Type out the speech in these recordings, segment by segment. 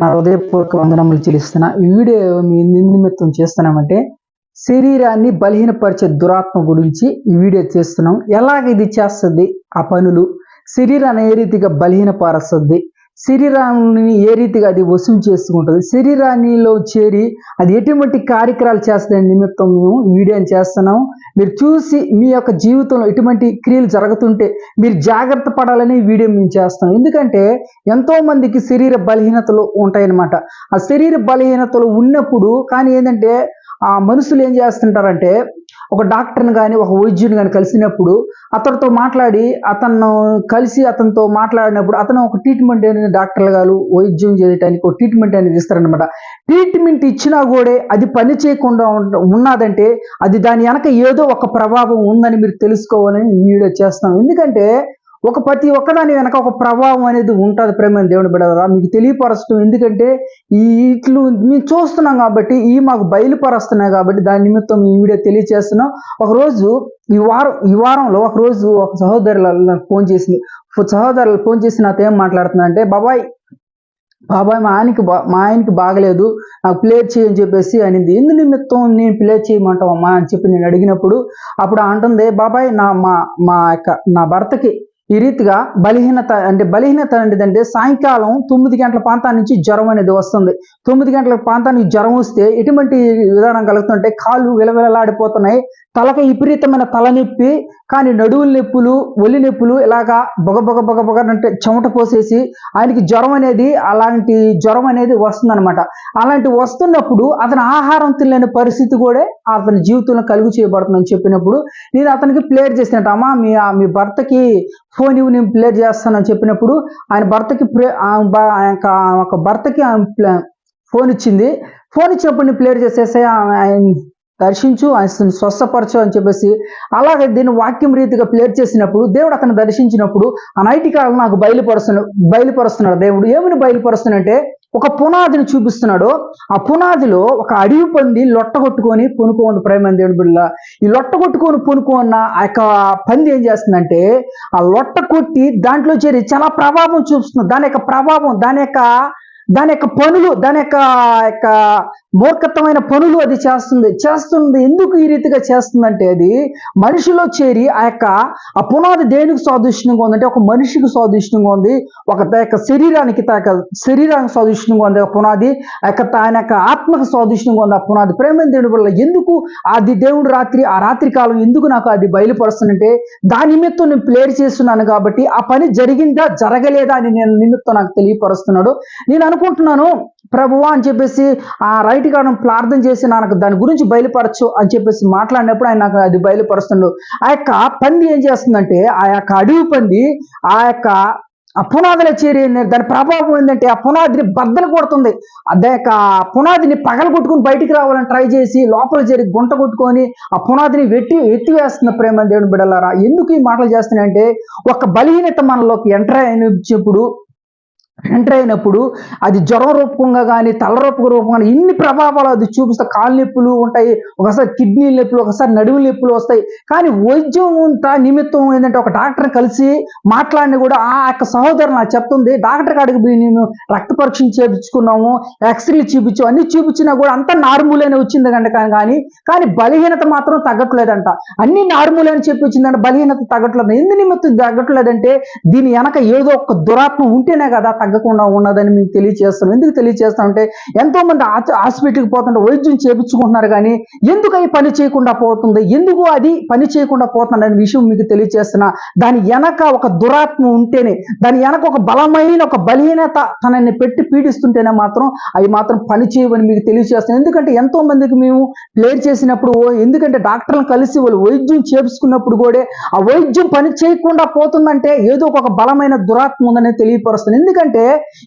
నా హృదయపూర్వక వందనములు చెల్లిస్తున్నా. ఈ వీడియో మీ నిమిత్తం చేస్తున్నామంటే శరీరాన్ని బలహీనపరిచే దురాత్మ గురించి ఈ వీడియో చేస్తున్నాం. ఎలాగ ఇది చేస్తుంది? ఆ పనులు. శరీరాన్ని ఏ రీతిగా బలహీనపరుస్తుంది? శరీరాన్ని ఏ రీతిగా అది వసూలు చేసుకుంటుంది? శరీరాన్నిలో చేరి అది ఎటువంటి కార్యక్రమాలు చేస్తాయని నిమిత్తం మేము ఈ వీడియోని చేస్తున్నాం. మీరు చూసి మీ యొక్క జీవితంలో ఎటువంటి క్రియలు జరుగుతుంటే మీరు జాగ్రత్త పడాలని వీడియో మేము చేస్తాం ఎందుకంటే ఎంతో మందికి శరీర బలహీనతలు ఉంటాయన్నమాట. ఆ శరీర బలహీనతలు ఉన్నప్పుడు కానీ ఏంటంటే ఆ మనుషులు ఏం చేస్తుంటారంటే ఒక డాక్టర్ని కానీ ఒక వైద్యుని కానీ కలిసినప్పుడు అతనితో మాట్లాడి అతను కలిసి అతనితో మాట్లాడినప్పుడు అతను ఒక ట్రీట్మెంట్ అనేది డాక్టర్లు గారు వైద్యం చేయడానికి ఒక ట్రీట్మెంట్ అనేది ఇస్తారనమాట ట్రీట్మెంట్ ఇచ్చినా కూడా అది పని చేయకుండా ఉన్నదంటే అది దాని వెనక ఏదో ఒక ప్రభావం ఉందని మీరు తెలుసుకోవాలని వీడియో చేస్తాను ఎందుకంటే ఒక ప్రతి ఒక్కదాని వెనక ఒక ప్రభావం అనేది ఉంటుంది ప్రేమ దేవుని బిడ్డరా మీకు తెలియపరచడం ఎందుకంటే ఈ ఇట్లు మేము చూస్తున్నాం కాబట్టి ఈ మాకు బయలుపరుస్తున్నాయి కాబట్టి దాని నిమిత్తం ఈ వీడియో తెలియచేస్తున్నాం. ఒకరోజు ఈ వారం ఈ వారంలో ఒకరోజు ఒక సహోదరుల నాకు ఫోన్ చేసింది. సహోదరులు ఫోన్ చేసి నాతో ఏం మాట్లాడుతుందంటే బాబాయ్ బాబాయ్ మా ఆయనకి బా మా ఆయనకి బాగలేదు నాకు ప్లే చేయని చెప్పేసి అనింది. ఎందు నిమిత్తం నేను ప్లే చేయమంటావు అమ్మా అని చెప్పి నేను అడిగినప్పుడు అప్పుడు అంటుంది బాబాయ్ నా మా మా యొక్క నా భర్తకి ఈ రీతిగా బలహీనత అంటే బలహీనత అంటే సాయంకాలం తొమ్మిది గంటల ప్రాంతం నుంచి జ్వరం అనేది వస్తుంది. తొమ్మిది గంటల ప్రాంతానికి జ్వరం వస్తే ఎటువంటి విధానం కలుగుతుంటే కాళ్ళు విలవిలలాడిపోతున్నాయి. తలకు విపరీతమైన తలనొప్పి కానీ నడువుల నొప్పులు ఒలి నొప్పులు ఇలాగా బొగ బొగ అంటే చెమట పోసేసి ఆయనకి జ్వరం అనేది అలాంటి జ్వరం అనేది వస్తుందన్నమాట. అలాంటి వస్తున్నప్పుడు అతను ఆహారం తినలేని పరిస్థితి కూడా అతని జీవితంలో కలుగు చేయబడుతుందని చెప్పినప్పుడు నేను అతనికి ప్లేర్ చేసినట్టు అమ్మా మీ మీ భర్తకి ఫోన్ ఇవ్వు నేను ప్లేర్ చేస్తానని చెప్పినప్పుడు ఆయన భర్తకి ప్రే భర్తకి ఫోన్ ఇచ్చింది. ఫోన్ ఇచ్చినప్పుడు నేను ప్లేర్ చేసేసి దర్శించు ఆయన స్వస్థపరచు అని చెప్పేసి అలాగే దీన్ని వాక్యం రీతిగా ప్లేర్ చేసినప్పుడు దేవుడు అతను దర్శించినప్పుడు ఆ నైటి కాలం నాకు బయలుపరుస్తున్న బయలుపరుస్తున్నాడు. దేవుడు ఏమని బయలుపరుస్తున్నాడంటే ఒక పునాదిని చూపిస్తున్నాడు. ఆ పునాదిలో ఒక అడవి పంది లొట్టగొట్టుకొని పొనుకోండి ప్రేమ దేవుడి బిడ్డ ఈ లొట్టగొట్టుకొని పొనుకున్న ఆ యొక్క పంది ఏం చేస్తుందంటే ఆ లొట్ట కొట్టి దాంట్లో చేరి చాలా ప్రభావం చూపిస్తుంది. దాని యొక్క ప్రభావం దాని యొక్క దాని యొక్క పనులు దాని యొక్క యొక్క మూర్ఖత్వమైన పనులు అది చేస్తుంది. చేస్తుంది ఎందుకు ఈ రీతిగా చేస్తుందంటే అది మనిషిలో చేరి ఆ యొక్క ఆ పునాది దేనికి సాదృశ్యంగా ఉందంటే ఒక మనిషికి సాదృశ్యంగా ఉంది ఒక యొక్క శరీరానికి తన యొక్క శరీరానికి సాదృశ్యంగా ఉంది ఆ పునాది ఆ యొక్క ఆయన యొక్క ఆత్మకు సాదృశ్యంగా ఉంది ఆ పునాది. ప్రేమ దేవుడి వల్ల ఎందుకు అది దేవుడు రాత్రి ఆ రాత్రి కాలం ఎందుకు నాకు అది బయలుపరుస్తుందంటే దాని నిమిత్తం నేను ప్లేర్ చేస్తున్నాను కాబట్టి ఆ పని జరిగిందా జరగలేదా అని నేను నిమిత్తం నాకు తెలియపరుస్తున్నాడు. నేను అనుకుంటున్నాను. ప్రభువా అని చెప్పేసి ఆ రైట్ కారణం ప్రార్థన చేసి నాకు దాని గురించి బయలుపరచు అని చెప్పేసి మాట్లాడినప్పుడు ఆయన నాకు అది బయలుపరుస్తుండు. ఆ యొక్క పంది ఏం చేస్తుందంటే ఆ యొక్క అడవి పంది ఆ యొక్క ఆ పునాదిలో చేరి దాని ప్రభావం ఏంటంటే ఆ పునాదిని బద్దలు కొడుతుంది. అదే యొక్క ఆ పునాదిని పగలు కొట్టుకుని బయటికి రావాలని ట్రై చేసి లోపల చేరి గుంట కొట్టుకొని ఆ పునాదిని వెట్టి ఎత్తివేస్తున్న ప్రేమ దేవుని బిడలారా ఎందుకు ఈ మాటలు చేస్తున్నాయంటే ఒక బలహీనత మనలోకి ఎంటర్ అయినప్పుడు ఎంటర్ అయినప్పుడు అది జ్వరం రూపంగా కానీ తలరూపక రూపంగా కానీ ఇన్ని ప్రభావాలు అది చూపిస్తే కాలు నొప్పులు ఉంటాయి ఒకసారి కిడ్నీ నొప్పులు ఒకసారి నడుము నొప్పులు వస్తాయి. కానీ వైద్యం అంతా నిమిత్తం ఏంటంటే ఒక డాక్టర్ కలిసి మాట్లాడిన కూడా ఆ యొక్క సహోదరు నాకు చెప్తుంది డాక్టర్ కాడికి పోయి నేను రక్త పరీక్షలు చేయించుకున్నాము ఎక్స్రేలు చూపించు అన్ని చూపించినా కూడా అంతా నార్మల్ అని వచ్చింది కంటే కానీ కానీ కానీ బలహీనత మాత్రం తగ్గట్లేదంట. అన్ని నార్మల్ అని చెప్పి వచ్చిందంటే బలహీనత తగ్గట్లేదు. ఎందు నిమిత్తం తగ్గట్లేదంటే దీని వెనక ఏదో ఒక దురాత్మ ఉంటేనే కదా తగ్గకుండా ఉన్నదని మీకు తెలియజేస్తాను ఎందుకు తెలియజేస్తానంటే ఎంతో మంది ఆ- హాస్పిటల్కి పోతుంటే వైద్యం చేపించుకుంటున్నారు కానీ ఎందుకు అవి పని చేయకుండా పోతుంది? ఎందుకు అది పని చేయకుండా పోతుంది అనే విషయం మీకు తెలియజేస్తున్నా దాని వెనక ఒక దురాత్మ ఉంటేనే దాని వెనక ఒక బలమైన ఒక బలహీనత తనని పెట్టి పీడిస్తుంటేనే మాత్రం అవి మాత్రం పని చేయవని మీకు తెలియజేస్తాను ఎందుకంటే ఎంతో మందికి మేము ప్లేర్ చేసినప్పుడు ఓ- ఎందుకంటే డాక్టర్లను కలిసి వాళ్ళు వైద్యం చేపించుకున్నప్పుడు కూడా ఆ వైద్యం పని చేయకుండా పోతుందంటే ఏదో ఒక బలమైన దురాత్మ ఉందని తెలియపరుస్తుంది. ఎందుకంటే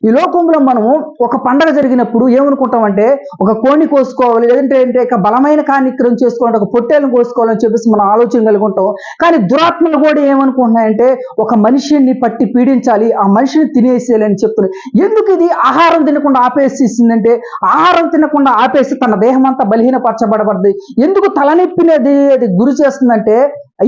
ఈ లోకంలో మనము ఒక పండగ జరిగినప్పుడు ఏమనుకుంటామంటే ఒక కోడిని కోసుకోవాలి లేదంటే అంటే ఒక బలమైన కార్యక్రమం చేసుకోవాలి ఒక పొట్టేలను కోసుకోవాలని చెప్పేసి మనం ఆలోచన కలిగి ఉంటాం. కానీ దురాత్మలు కూడా ఏమనుకుంటున్నాయంటే ఒక మనిషిని పట్టి పీడించాలి ఆ మనిషిని తినేసేయాలని చెప్తున్నాయి ఎందుకు ఇది ఆహారం తినకుండా ఆపేసేసిందంటే ఆహారం తినకుండా ఆపేసి తన దేహం అంతా బలహీనపరచబడబడింది. ఎందుకు తలనొప్పినది అది గురి చేస్తుందంటే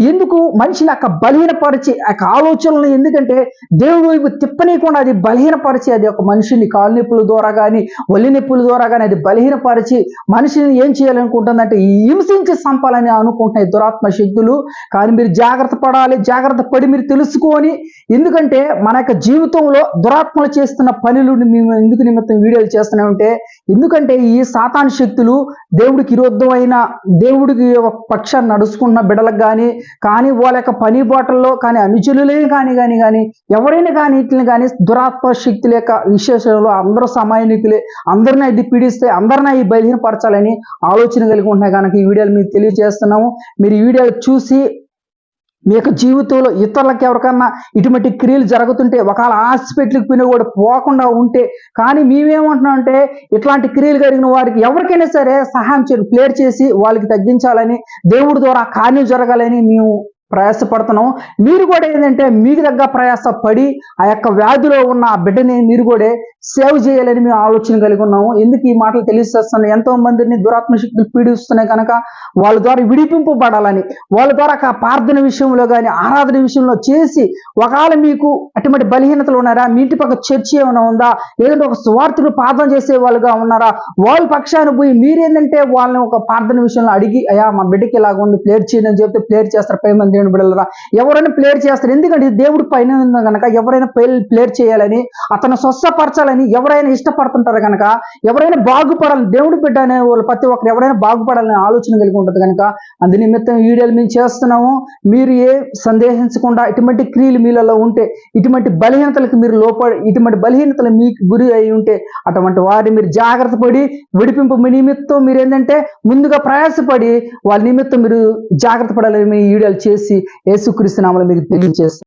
ఎందుకు మనిషిని అక్క బలహీనపరిచి ఆ యొక్క ఆలోచనలు ఎందుకంటే దేవుడు వైపు తిప్పనీయకుండా అది బలహీనపరిచి అది ఒక మనిషిని కాలు నొప్పుల ద్వారా కానీ ఒళ్ళు నొప్పుల ద్వారా కానీ అది బలహీనపరిచి మనిషిని ఏం చేయాలనుకుంటుందంటే హింసించి సంపాలని అనుకుంటున్నాయి దురాత్మ శక్తులు. కానీ మీరు జాగ్రత్త పడాలి జాగ్రత్త పడి మీరు తెలుసుకొని ఎందుకంటే మన యొక్క జీవితంలో దురాత్మలు చేస్తున్న పనులు మేము ఎందుకు నిమిత్తం వీడియోలు చేస్తున్నామంటే ఎందుకంటే ఈ సాతాన్ శక్తులు దేవుడికి విరుద్ధమైన దేవుడికి ఒక పక్షాన్ని నడుచుకుంటున్న బిడలకు కానీ కానీ వాళ్ళ యొక్క పని బాటల్లో కానీ అనుచరులే కానీ కానీ కానీ ఎవరైనా కానీ వీటిని కానీ దురాత్మ శక్తుల యొక్క విశేషాలు అందరూ సమాయనికులే అందరినీ ఇది పీడిస్తే అందరినీ ఈ బలహీనపరచాలని ఆలోచన కలిగి ఉంటున్నాయి కనుక ఈ వీడియోలు మీకు తెలియజేస్తున్నాము. మీరు ఈ వీడియోలు చూసి మీ యొక్క జీవితంలో ఇతరులకు ఎవరికన్నా ఇటువంటి క్రియలు జరుగుతుంటే ఒకవేళ హాస్పిటల్కి పోయినా కూడా పోకుండా ఉంటే కానీ మేమేమంటున్నాం అంటే ఇట్లాంటి క్రియలు జరిగిన వారికి ఎవరికైనా సరే సహాయం చేయండి ప్లేర్ చేసి వాళ్ళకి తగ్గించాలని దేవుడి ద్వారా కార్యం జరగాలని మేము ప్రయాసపడుతున్నాం. మీరు కూడా ఏంటంటే మీకు దగ్గర ప్రయాస పడి ఆ యొక్క వ్యాధిలో ఉన్న ఆ బిడ్డని మీరు కూడా సేవ్ చేయాలని మేము ఆలోచన కలిగి ఉన్నాము. ఎందుకు ఈ మాటలు తెలియజేస్తున్నాం ఎంతో మందిని దురాత్మ శక్తులు పీడిస్తున్నాయి కనుక వాళ్ళ ద్వారా విడిపింపబడాలని వాళ్ళ ద్వారా ఆ ప్రార్థన విషయంలో కానీ ఆరాధన విషయంలో చేసి ఒకవేళ మీకు అటువంటి బలహీనతలు ఉన్నారా మీ ఇంటి పక్క చర్చి ఏమైనా ఉందా లేదంటే ఒక స్వార్థుడు ప్రార్థన చేసే వాళ్ళుగా ఉన్నారా వాళ్ళ పక్షాన పోయి మీరేంటంటే వాళ్ళని ఒక ప్రార్థన విషయంలో అడిగి అయ్యా మా బిడ్డకి ఇలాగ ఉంది ప్లేర్ చేయని చెప్తే ప్లేర్ చేస్తారు. పై మంది దేవుని బిడ్డలరా? ఎవరైనా ప్లేర్ చేస్తారు. ఎందుకంటే దేవుడి పైన కనుక ఎవరైనా ప్లేర్ చేయాలని అతను స్వస్థపరచాలని ఎవరైనా ఇష్టపడుతుంటారు కనుక ఎవరైనా బాగుపడాలి దేవుడి బిడ్డ అనే వాళ్ళు ప్రతి ఒక్కరు ఎవరైనా బాగుపడాలని ఆలోచన కలిగి ఉంటుంది కనుక అందు నిమిత్తం వీడియోలు మేము చేస్తున్నాము. మీరు ఏ సందేహించకుండా ఇటువంటి క్రియలు మీలలో ఉంటే ఇటువంటి బలహీనతలకు మీరు లోపడి ఇటువంటి బలహీనతలు మీకు గురి అయి ఉంటే అటువంటి వారిని మీరు జాగ్రత్త పడి విడిపింపు మీ నిమిత్తం మీరు ఏంటంటే ముందుగా ప్రయాసపడి వాళ్ళ నిమిత్తం మీరు జాగ్రత్త పడాలని మీ వీడియోలు చేసి చేసి యేసుక్రీస్తు నామలు మీకు తెలియజేస్తాను